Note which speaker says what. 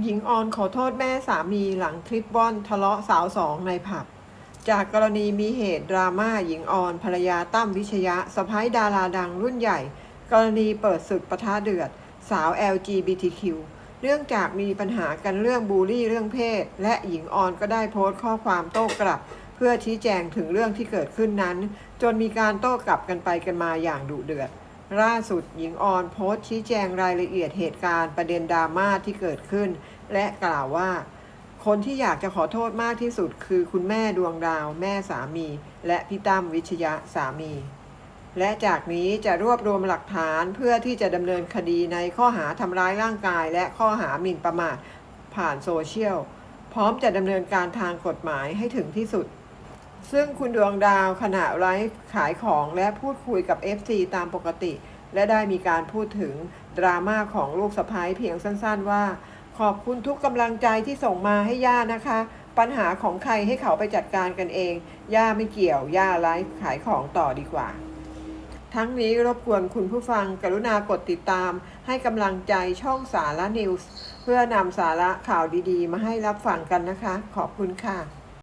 Speaker 1: หญิงออนขอโทษแม่สามีหลังคลิปว่อนทะเลาะสาวสองในผับ จากกรณีมีเหตุดราม่าหญิงออนภรรยาตั้มวิชยะสะพ้ายดาราดังรุ่นใหญ่ กรณีเปิดศึกปะทะเดือด สาว LGBTQ เนื่องจากมีปัญหากันเรื่องบูลลี่เรื่องเพศ และหญิงออนก็ได้โพสต์ข้อความโต้กลับ เพื่อชี้แจงถึงเรื่องที่เกิดขึ้นนั้น จนมีการโต้กลับกันไปกันมาอย่างดุเดือด ล่าสุดหญิงออนโพสต์ชี้แจงรายละเอียดเหตุการณ์ประเด็นดราม่าที่เกิดขึ้น และกล่าวว่า คนที่อยากจะขอโทษมากที่สุด คือคุณแม่ดวงดาว แม่สามี และพี่ตั้มวิชยะสามี และจากนี้จะรวบรวมหลักฐานเพื่อที่จะดำเนินคดีในข้อหาทำร้ายร่างกาย และข้อหาหมิ่นประมาทผ่านโซเชียล พร้อมจะดำเนินการทางกฎหมายให้ถึงที่สุด ซึ่งคุณดวงดาวขณะไลฟ์ขายของและพูดคุยกับ FC ตามปกติ และได้มีการพูดถึงดราม่าของลูกสะพ้ายเพียงสั้นๆว่า ขอบคุณทุกกำลังใจที่ส่งมาให้ย่านะคะ ปัญหาของใครให้เขาไปจัดการกันเอง ย่าไม่เกี่ยว ย่าไลฟ์ขายของต่อดีกว่า ทั้งนี้รบกวนคุณผู้ฟังกรุณากดติดตาม ให้กำลังใจช่องสาระนิวส์เพื่อนำสาระข่าวดีๆ มาให้รับฟังกันนะคะ ขอบคุณค่ะ